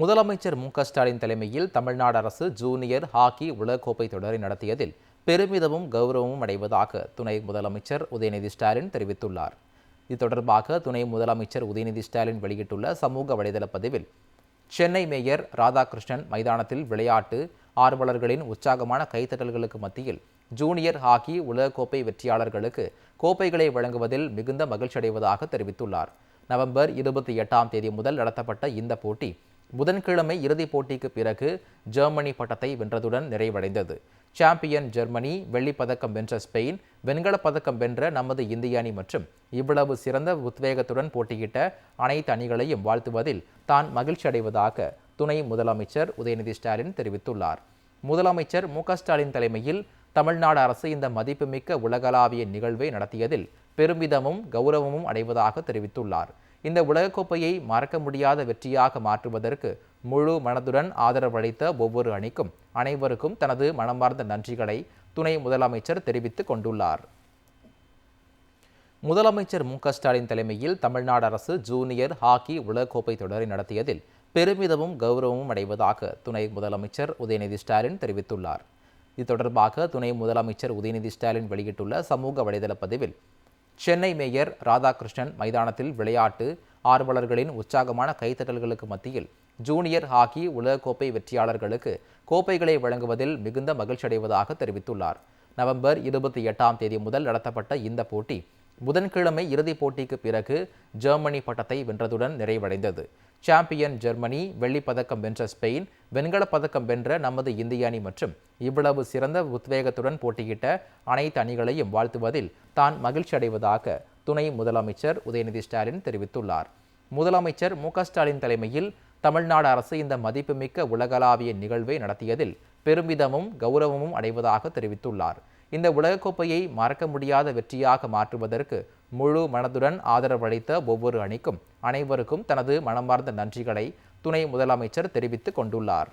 முதலமைச்சர் மு ஸ்டாலின் தலைமையில் தமிழ்நாடு அரசு ஜூனியர் ஹாக்கி உலகக்கோப்பை தொடரை நடத்தியதில் பெருமிதமும் கௌரவமும் அடைவதாக துணை முதலமைச்சர் உதயநிதி ஸ்டாலின் தெரிவித்துள்ளார். இது தொடர்பாக துணை முதலமைச்சர் உதயநிதி ஸ்டாலின் வெளியிட்டுள்ள சமூக வலைதள பதிவில் சென்னை மேயர் ராதாகிருஷ்ணன் மைதானத்தில் விளையாட்டு ஆர்வலர்களின் உற்சாகமான கைத்தட்டல்களுக்கு மத்தியில் ஜூனியர் ஹாக்கி உலகக்கோப்பை வெற்றியாளர்களுக்கு கோப்பைகளை வழங்குவதில் மிகுந்த மகிழ்ச்சியடைவதாக தெரிவித்துள்ளார். நவம்பர் இருபத்தி எட்டாம் தேதி முதல் நடத்தப்பட்ட இந்த போட்டி புதன்கிழமை இறுதிப் போட்டிக்கு பிறகு ஜெர்மனி பட்டத்தை வென்றதுடன் நிறைவடைந்தது. சாம்பியன் ஜெர்மனி வெள்ளிப்பதக்கம் வென்ற ஸ்பெயின் வெண்கலப் பதக்கம் வென்ற நமது இந்திய அணி மற்றும் இவ்வளவு சிறந்த உத்வேகத்துடன் போட்டியிட்ட அனைத்து அணிகளையும் வாழ்த்துவதில் தான் மகிழ்ச்சி அடைவதாக துணை முதலமைச்சர் உதயநிதி ஸ்டாலின் தெரிவித்துள்ளார். முதலமைச்சர் மு ஸ்டாலின் தலைமையில் தமிழ்நாடு அரசு இந்த மதிப்புமிக்க உலகளாவிய நிகழ்வை நடத்தியதில் பெருமிதமும் கௌரவமும் அடைவதாக தெரிவித்துள்ளார். இந்த உலகக்கோப்பையை மறக்க முடியாத வெற்றியாக மாற்றுவதற்கு முழு மனதுடன் ஆதரவளித்த ஒவ்வொரு அணிக்கும் அனைவருக்கும் தனது மனமார்ந்த நன்றிகளை துணை முதலமைச்சர் தெரிவித்துக் கொண்டுள்ளார். முதலமைச்சர் மு ஸ்டாலின் தலைமையில் தமிழ்நாடு அரசு ஜூனியர் ஹாக்கி உலகக்கோப்பை தொடரை நடத்தியதில் பெருமிதமும் கௌரவமும் அடைவதாக துணை முதலமைச்சர் உதயநிதி ஸ்டாலின் தெரிவித்துள்ளார். இது தொடர்பாக துணை முதலமைச்சர் உதயநிதி ஸ்டாலின் வெளியிட்டுள்ள சமூக வலைதள பதிவில் சென்னை மேயர் ராதாகிருஷ்ணன் மைதானத்தில் விளையாட்டு ஆர்வலர்களின் உற்சாகமான கைத்தட்டல்களுக்கு மத்தியில் ஜூனியர் ஹாக்கி உலகக்கோப்பை வெற்றியாளர்களுக்கு கோப்பைகளை வழங்குவதில் மிகுந்த மகிழ்ச்சியடைவதாக தெரிவித்துள்ளார். நவம்பர் இருபத்தி எட்டாம் தேதி முதல் நடத்தப்பட்ட இந்த போட்டி புதன்கிழமை இறுதிப் போட்டிக்கு பிறகு ஜெர்மனி பட்டத்தை வென்றதுடன் நிறைவடைந்தது. சாம்பியன் ஜெர்மனி வெள்ளிப்பதக்கம் வென்ற ஸ்பெயின் வெண்கலப் பதக்கம் வென்ற நமது இந்திய அணி மற்றும் இவ்வளவு சிறந்த உத்வேகத்துடன் போட்டியிட்ட அனைத்து அணிகளையும் வாழ்த்துவதில் தான் மகிழ்ச்சி அடைவதாக துணை முதலமைச்சர் உதயநிதி ஸ்டாலின் தெரிவித்துள்ளார். முதலமைச்சர் மு ஸ்டாலின் தலைமையில் தமிழ்நாடு அரசு இந்த மதிப்புமிக்க உலகளாவிய நிகழ்வை நடத்தியதில் பெருமிதமும் கௌரவமும் அடைவதாக தெரிவித்துள்ளார். இந்த உலகக்கோப்பையை மறக்க முடியாத வெற்றியாக மாற்றுவதற்கு முழு மனதுடன் ஆதரவளித்த ஒவ்வொரு அணிக்கும் அனைவருக்கும் தனது மனமார்ந்த நன்றிகளை துணை முதலமைச்சர் தெரிவித்துக் கொண்டுள்ளார்.